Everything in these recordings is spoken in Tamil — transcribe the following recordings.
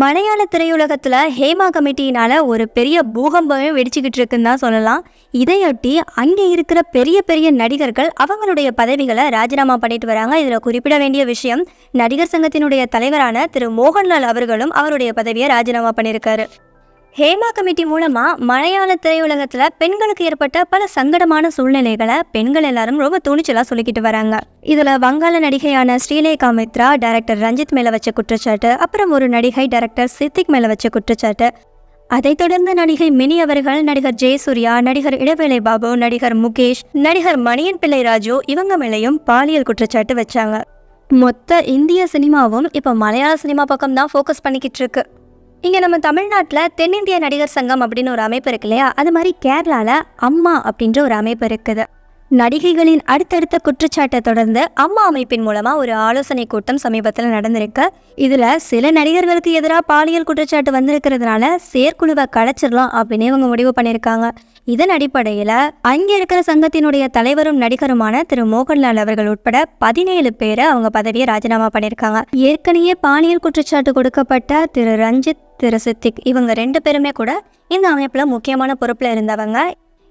மலையாள திரையுலகத்தில் ஹேமா கமிட்டியினால் ஒரு பெரிய பூகம்பமே வெடிச்சுக்கிட்டு இருக்குன்னு தான் சொல்லலாம். இதையொட்டி அங்கே இருக்கிற பெரிய பெரிய நடிகர்கள் அவங்களுடைய பதவிகளை ராஜினாமா பண்ணிட்டு வராங்க. இதில் குறிப்பிட வேண்டிய விஷயம் நடிகர் சங்கத்தினுடைய தலைவரான திரு மோகன்லால் அவர்களும் அவருடைய பதவியை ராஜினாமா பண்ணியிருக்காரு. ஹேமா கமிட்டி மூலமாக மலையாள திரையுலகத்தில் பெண்களுக்கு ஏற்பட்ட பல சங்கடமான சூழ்நிலைகளை பெண்கள் எல்லாரும் ரொம்ப துணிச்சலாக சொல்லிக்கிட்டு வராங்க. இதில் வங்காள நடிகையான ஸ்ரீலேகா மித்ரா டைரக்டர் ரஞ்சித் மேலே வச்ச குற்றச்சாட்டு அப்புறம் ஒரு நடிகை டைரக்டர் சித்திக் மேலே வச்ச குற்றச்சாட்டு. அதைத் தொடர்ந்து நடிகை மினி அவர்கள் நடிகர் ஜெயசூர்யா நடிகர் இடவேளை பாபு நடிகர் முகேஷ் நடிகர் மணியன் பிள்ளை ராஜு இவங்க மேலேயும் பாலியல் குற்றச்சாட்டு வச்சாங்க. மொத்த இந்திய சினிமாவும் இப்போ மலையாள சினிமா பக்கம் தான் ஃபோக்கஸ் பண்ணிக்கிட்டு இருக்கு. இங்கே நம்ம தமிழ்நாட்டில் தென்னிந்திய நடிகர் சங்கம் அப்படின்னு ஒரு அமைப்பு இருக்கு இல்லையா? அது மாதிரி கேரளாவில் அம்மா அப்படின்ற ஒரு அமைப்பு இருக்குது. நடிகைகளின் அடுத்தடுத்த குற்றச்சாட்டை தொடர்ந்து அம்மா அமைப்பின் மூலமாக ஒரு ஆலோசனை கூட்டம் சமீபத்தில் நடந்திருக்கு. இதில் சில நடிகர்களுக்கு எதிராக பாலியல் குற்றச்சாட்டு வந்திருக்கிறதுனால செயற்குழுவை கலைச்சிடலாம் அப்படின்னு இவங்க முடிவு பண்ணியிருக்காங்க. இதன் அடிப்படையில் அங்கே இருக்கிற சங்கத்தினுடைய தலைவரும் நடிகருமான திரு மோகன்லால் அவர்கள் உட்பட பதினேழு பேரை அவங்க பதவியை ராஜினாமா பண்ணியிருக்காங்க. ஏற்கனவே பாலியல் குற்றச்சாட்டு கொடுக்கப்பட்ட திரு ரஞ்சித் திரு சித்திக் இவங்க ரெண்டு பேருமே கூட இந்த அமைப்பில் முக்கியமான பொறுப்பில் இருந்தவங்க.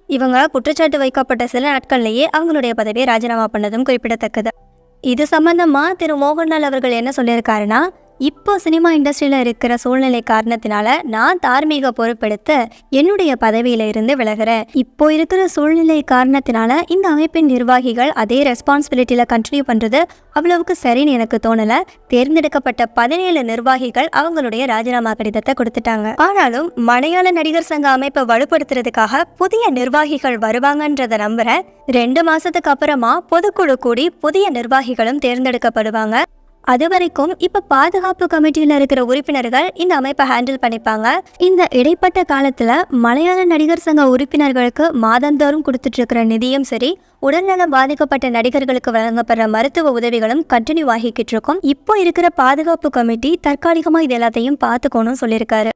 இவங்க குற்றச்சாட்டு வைக்கப்பட்ட சில நாட்கள்லேயே அவங்களுடைய பதவியை ராஜினாமா பண்ணதும் குறிப்பிடத்தக்கது. இது சம்பந்தமா திரு மோகன்லால் அவர்கள் என்ன சொல்லியிருக்காருன்னா இப்போ சினிமா இண்டஸ்ட்ரியில் இருக்கிற சூழ்நிலை காரணத்தினால நான் தார்மீக பொறுப்பெடுத்து என்னுடைய பதவியில இருந்து விலகிறேன். இப்போ இருக்கிற சூழ்நிலை காரணத்தினால இந்த அமைப்பின் நிர்வாகிகள் அதே ரெஸ்பான்சிபிலிட்டியில் கண்டினியூ பண்ணுறது அவ்வளவுக்கு சரின்னு எனக்கு தோணலை. தேர்ந்தெடுக்கப்பட்ட பதினேழு நிர்வாகிகள் அவங்களுடைய ராஜினாமா கடிதத்தை கொடுத்துட்டாங்க. ஆனாலும் மலையாள நடிகர் சங்க அமைப்பை வலுப்படுத்துறதுக்காக புதிய நிர்வாகிகள் வருவாங்கன்றதை நம்புறேன். ரெண்டு மாசத்துக்கு அப்புறமா பொதுக்குழு கூடி புதிய நிர்வாகிகளும் தேர்ந்தெடுக்கப்படுவாங்க. அது வரைக்கும் இப்ப பாதுகாப்பு கமிட்டியில இருக்கிற உறுப்பினர்கள் இந்த அமைப்பை ஹேண்டில் பண்ணிப்பாங்க. இந்த இடைப்பட்ட காலத்துல மலையாள நடிகர் சங்க உறுப்பினர்களுக்கு மாதந்தோறும் கொடுத்துட்டு இருக்கிற நிதியும் சரி உடல்நலம் பாதிக்கப்பட்ட நடிகர்களுக்கு வழங்கப்படுற மருத்துவ உதவிகளும் கண்டினியூ ஆகிக்கிட்டு இருக்கும் இப்போ இருக்கிற பாதுகாப்பு கமிட்டி தற்காலிகமா இது எல்லாத்தையும் பார்த்துக்கணும்னு சொல்லியிருக்காரு.